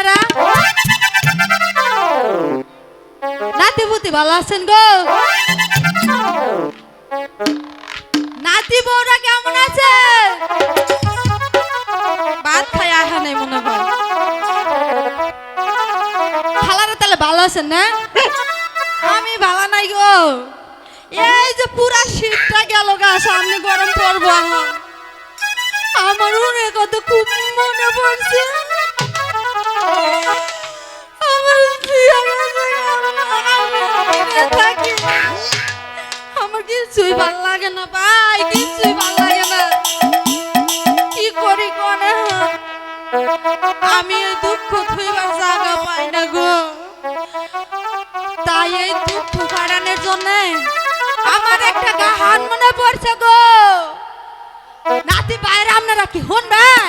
আপনারা? নাতিপুতি ভালো আছেন গো? নাতি বউরা কেমন আছে? খাই আহা মনে হয়। তাহলে ভালো আছেন না? আমি ভালো নাই গো। এই যে পুরা শীতটা গেল গা, সামনে গরম পড়ব আমার কত খুব মনে পড়ছে। কিছুই ভালো লাগে ভাই দুঃখ থইবার জায়গা পাই না গো। তাই এই দুঃখ কাটানোর জন্য আমার একটা গাহান মনে পড়ছে গো। নাতি বাইরে আপনারা কি শুনবেন?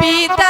vida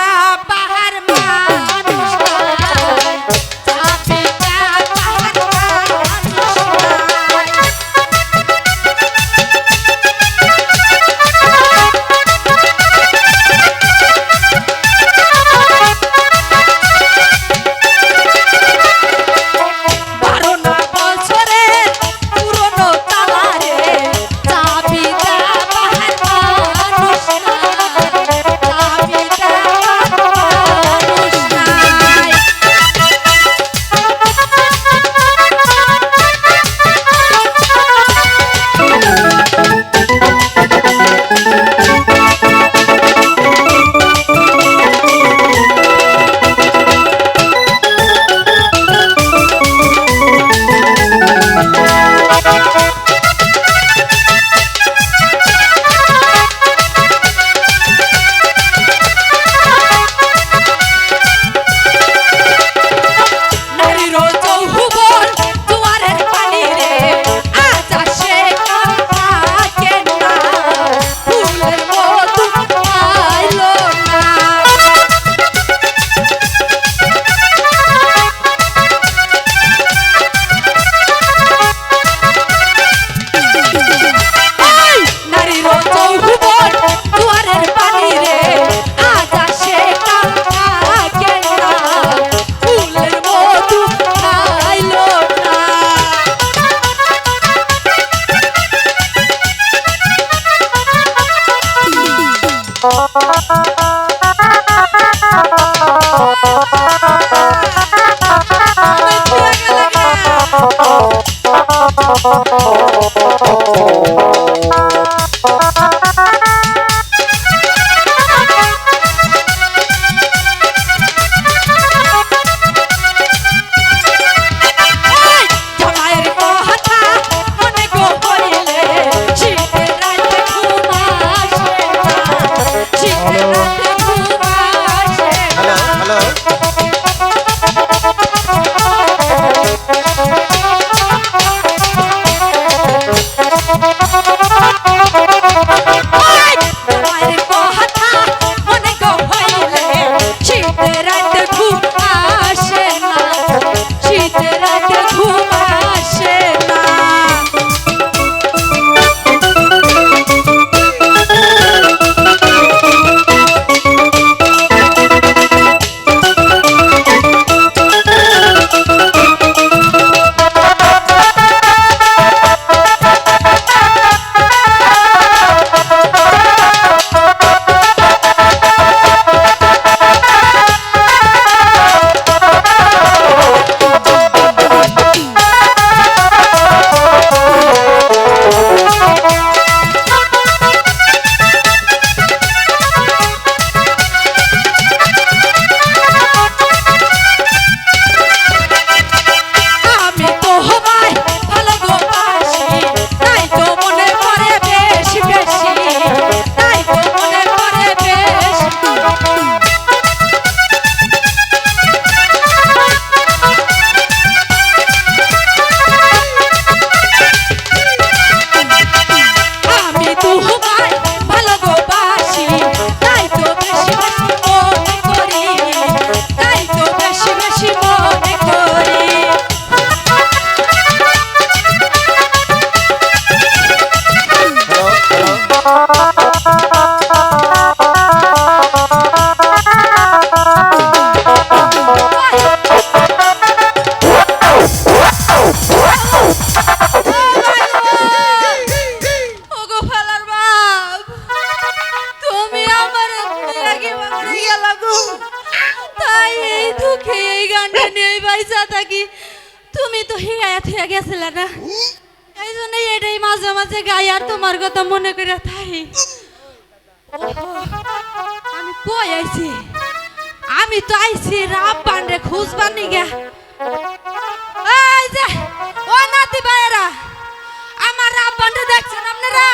Oh. Oh, দুঃখে এই গানটা নিয়ে বাইসা থাকি। তুমি তো হিয়া থিয়া গেছিলে না? এই জন্য এটাই মাঝে মাঝে গাই আর তোমার কথা মনে করে ওহো, আমি কই আইছি? আমি তো আইছি রাব বান্ডে খুঁজবার নিগা এই যে ও নাতি ভাইয়েরা আমার রাব বান্ডে দেখছেন আপনারা?